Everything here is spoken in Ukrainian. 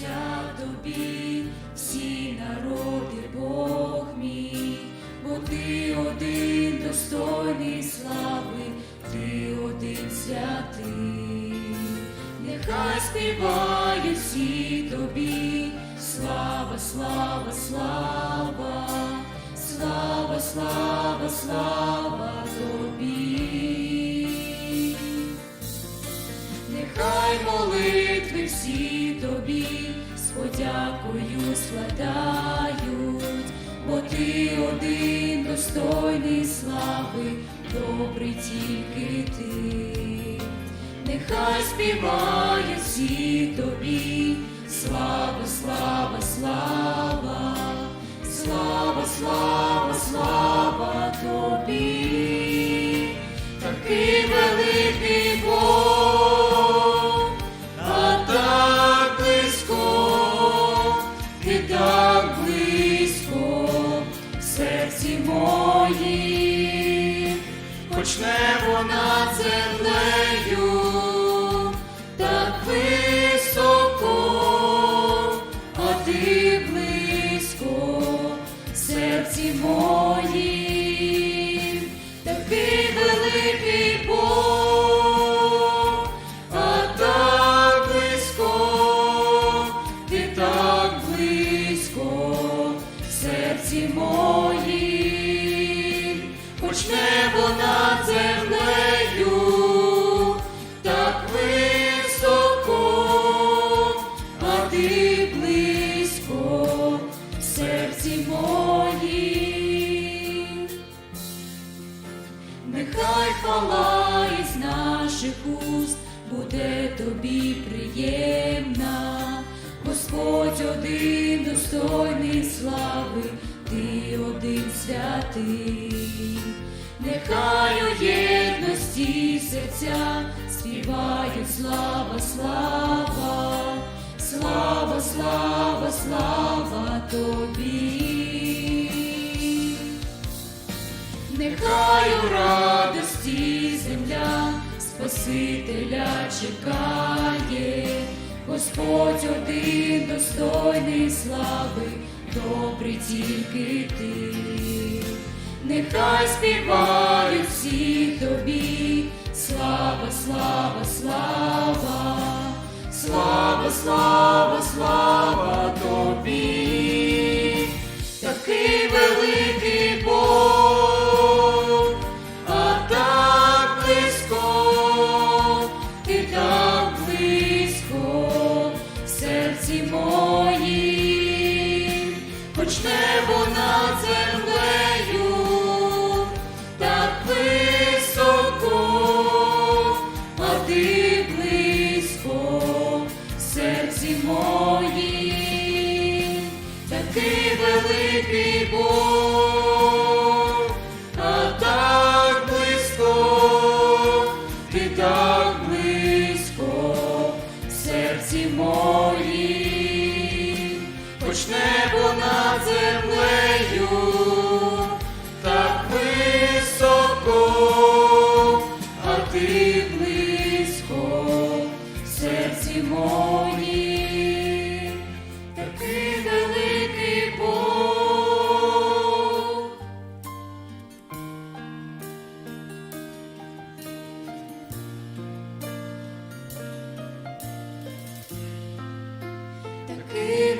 Радуйся тобі, всі народи, Бог мій, бо ти один достойний слави, ти один святий, нехай співають всі тобі, слава, слава, слава, слава, слава, слава тобі. Нехай молитви всі тобі подякою складають, бо ти один достойний слави, добрий тільки ти. Нехай співають всі тобі, слава, слава, слава, слава, слава, слава ти близько серці моїм, такий великий а близько, ти так близько серці моїм, хоч небо над Нехай хвала із наших уст буде тобі приємна, Господь один достойний слави, ти один святий, нехай у єдності серця співають слава, слава, слава, слава, слава тобі. Радості земля Спасителя чекає, Господь один достойний слави, добрий тільки ти. Нехай співають всі тобі, слава, слава, слава, слава, слава, слава тобі. Такий великий моїм, хоч небо землею, так високо, а ти близько серці моїм, такий великий Бог, а так близько, ти так близько моїм, хоч небо над землею, так високо, а ти близько серці моїм, такий великий Бог. Такий